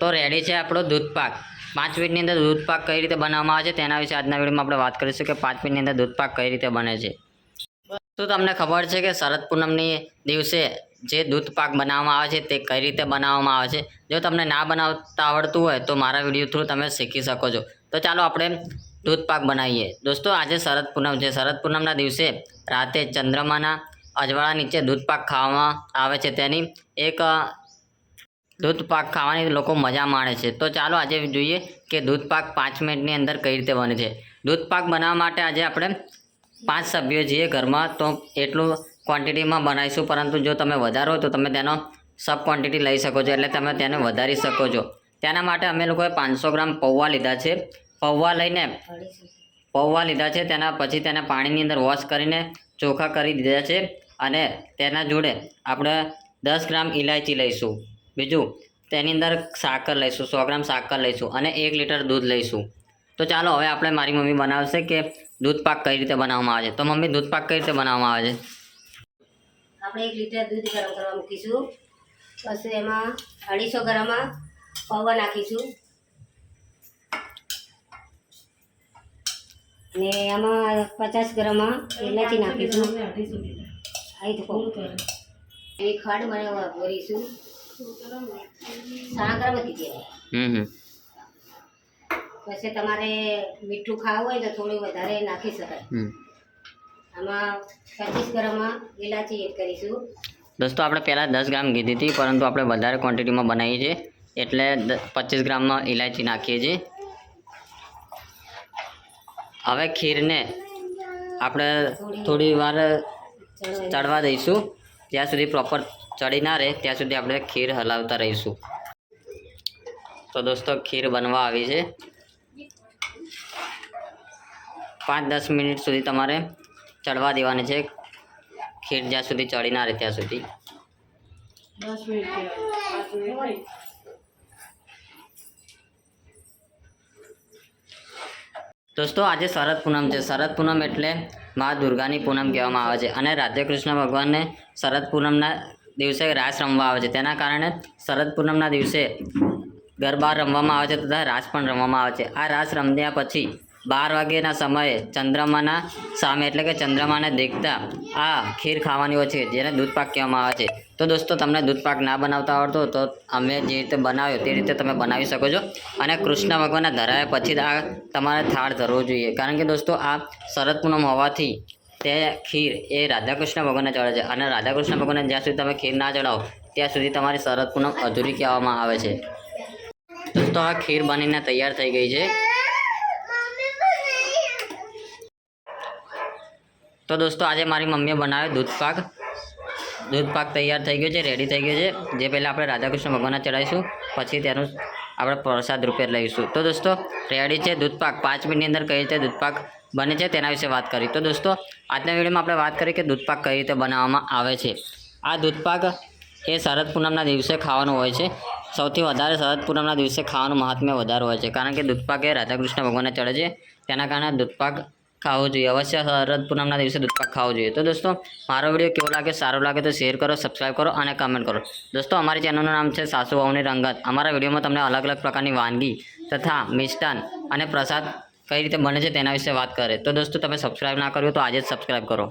તો રેડી છે આપણો દૂધ પાક. પાંચ મિનિટની અંદર દૂધ પાક કઈ રીતે બનાવવામાં આવે છે તેના વિશે આજના વિડીયોમાં આપણે વાત કરીશું કે પાંચ મિનિટની અંદર દૂધ પાક કઈ રીતે બને છે. તો તમને ખબર છે કે શરદ પૂનમની દિવસે જે દૂધ પાક બનાવવામાં આવે છે તે કઈ રીતે બનાવવામાં આવે છે? જો તમને ના બનાવતા આવડતું હોય તો મારા વીડિયો થ્રુ તમે શીખી શકો છો. તો ચાલો આપણે દૂધ પાક બનાવીએ. દોસ્તો, આજે શરદ પૂનમ છે. શરદ પૂનમના દિવસે રાતે ચંદ્રમાના અજવાળા નીચે દૂધ પાક ખાવામાં આવે છે. તેની એક દૂધ પાક ખાવાની લોકો મજા માણે છે. તો ચાલો આજે જોઈએ કે દૂધ પાક પાંચ મિનિટની અંદર કઈ રીતે બને છે. દૂધ પાક બનાવવા માટે આજે આપણે પાંચ સભ્યો છીએ ઘરમાં. તો એટલું ક્વોન્ટિટીમાં બનાવીશું. પરંતુ જો તમે વધારો તો તમે તેનો સબ ક્વોન્ટિટી લઈ શકો છો. એટલે તમે તેને વધારી શકો છો. તેના માટે અમે લોકોએ પાંચસો ગ્રામ પૌવા લીધા છે. પૌવા લઈને પૌવા લીધા છે. તેના પછી તેને પાણીની અંદર વોશ કરીને ચોખા કરી દીધા છે. અને તેના જોડે આપણે દસ ગ્રામ ઇલાયચી લઈશું. બીજું તેની અંદર સાકર લઈશું સો ગ્રામ સાકર લઈશું અને એક લીટર દૂધ લઈશું. તો ચાલો હવે આપણે મારી મમ્મી બનાવશે કે દૂધ પાક કઈ રીતે બનાવવામાં આવે છે. તો મમ્મી દૂધ પાક કઈ રીતે બનાવવામાં આવે છે? આપણે એક લીટર દૂધ ગરમ કરવા મૂકીશું. પછી એમાં અઢીસો ગ્રામમાં પૌવા નાખીશું. ને એમાં પચાસ ગ્રામમાં ઇલાયચી નાખીશું. એની ખંડ મને ભરીશું. કહેવાય હમ પછી તમારે મીઠું ખાવું હોય તો થોડું વધારે નાખી શકાય. આમાં પચીસ ગ્રામમાં ઇલાચી એડ કરીશું. દોસ્તો આપણે પહેલાં દસ ગ્રામ કીધી હતી પરંતુ આપણે વધારે ક્વોન્ટિટીમાં બનાવીએ છીએ. એટલે પચીસ ગ્રામમાં ઇલાયચી નાખીએ છીએ. હવે ખીરને આપણે થોડી વાર ચડવા દઈશું. ત્યાં સુધી પ્રોપર ચડી ના રહે ત્યાં સુધી આપણે ખીર હલાવતા રહીશું. તો દોસ્તો ખીર બનવા આવી છે. પાંચ દસ મિનિટ સુધી તમારે ચડવા દેવાની છે. ખીર જ્યાં સુધી ચડી ના રહે ત્યાં સુધી. દોસ્તો આજે શરદ પૂનમ છે. શરદ પૂનમ એટલે મા દુર્ગાની પૂનમ કહેવામાં આવે છે. અને રાધે કૃષ્ણ ભગવાનને શરદ પૂનમના દિવસે રાસ રમવા આવે છે. તેના કારણે શરદ પૂનમના દિવસે ગરબા રમવામાં આવે છે તથા રાસ પણ રમવામાં આવે છે. આ રાસ રમ્યા પછી બાર વાગ્યાના સમયે ચંદ્રમાના સામે એટલે કે ચંદ્રમાને દેખતા આ ખીર ખાવાની હોય છે, જેને દૂધપાક કહેવામાં આવે છે. તો દોસ્તો, તમને દૂધપાક ના બનાવતા આવડતો તો અમે જે રીતે બનાવ્યો તે રીતે તમે બનાવી શકો છો અને કૃષ્ણ ભગવાનના ધરાયા પછી આ તમારે થાળ ધરવો જોઈએ. કારણ કે દોસ્તો, આ શરદ પૂનમ હોવાથી તે ખીર એ રાધાકૃષ્ણ ભગવાનને ચડે છે. અને રાધાકૃષ્ણ ભગવાનને જ્યાં સુધી તમે ખીર ના ચડાવો ત્યાં સુધી તમારી શરદ પૂનમ અધૂરી કહેવામાં આવે છે. દોસ્તો આ ખીર બનીને તૈયાર થઈ ગઈ છે. તો દોસ્તો, આજે મારી મમ્મીએ બનાવ્યો દૂધ પાક. દૂધ પાક તૈયાર થઈ ગયો છે રેડી થઈ ગયો છે. જે પહેલાં આપણે રાધાકૃષ્ણ ભગવાનને ચડાવીશું પછી તેનું આપણે પ્રસાદ રૂપે લઈશું. તો દોસ્તો રેડી છે દૂધપાક પાંચ મિનિટની અંદર કઈ રીતે દૂધપાક બને છે તેના વિશે વાત કરી. તો દોસ્તો, આજના વિડીયોમાં આપણે વાત કરી કે દૂધપાક કઈ રીતે બનાવવામાં આવે છે. આ દૂધપાક એ શરદ પૂનમના દિવસે ખાવાનું હોય છે. સૌથી વધારે શરદ પૂનમના દિવસે ખાવાનું મહાત્મ્ય વધારે હોય છે. કારણ કે દૂધપાક એ રાધાકૃષ્ણ ભગવાનને ચડે છે. તેના કારણે દૂધ પાક ખાવો જોઈએ. અવશ્ય શરદ પૂનમના દિવસે દૂધપાક ખાવો જોઈએ. તો દોસ્તો, મારો વીડિયો કેવો લાગે, સારો લાગે તો શેર કરો સબસ્ક્રાઈબ કરો અને કમેન્ટ કરો. દોસ્તો, અમારી ચેનલનું નામ છે સાસુ વહુની રંગત. અમારા વિડીયોમાં તમને અલગ અલગ પ્રકારની વાનગી તથા મિષ્ટાન અને પ્રસાદ કઈ રીતે બને છે તેના વિશે વાત કરે. તો દોસ્તો, તમે સબસ્ક્રાઈબ ના કર્યું તો આજે જ સબસ્ક્રાઈબ કરો.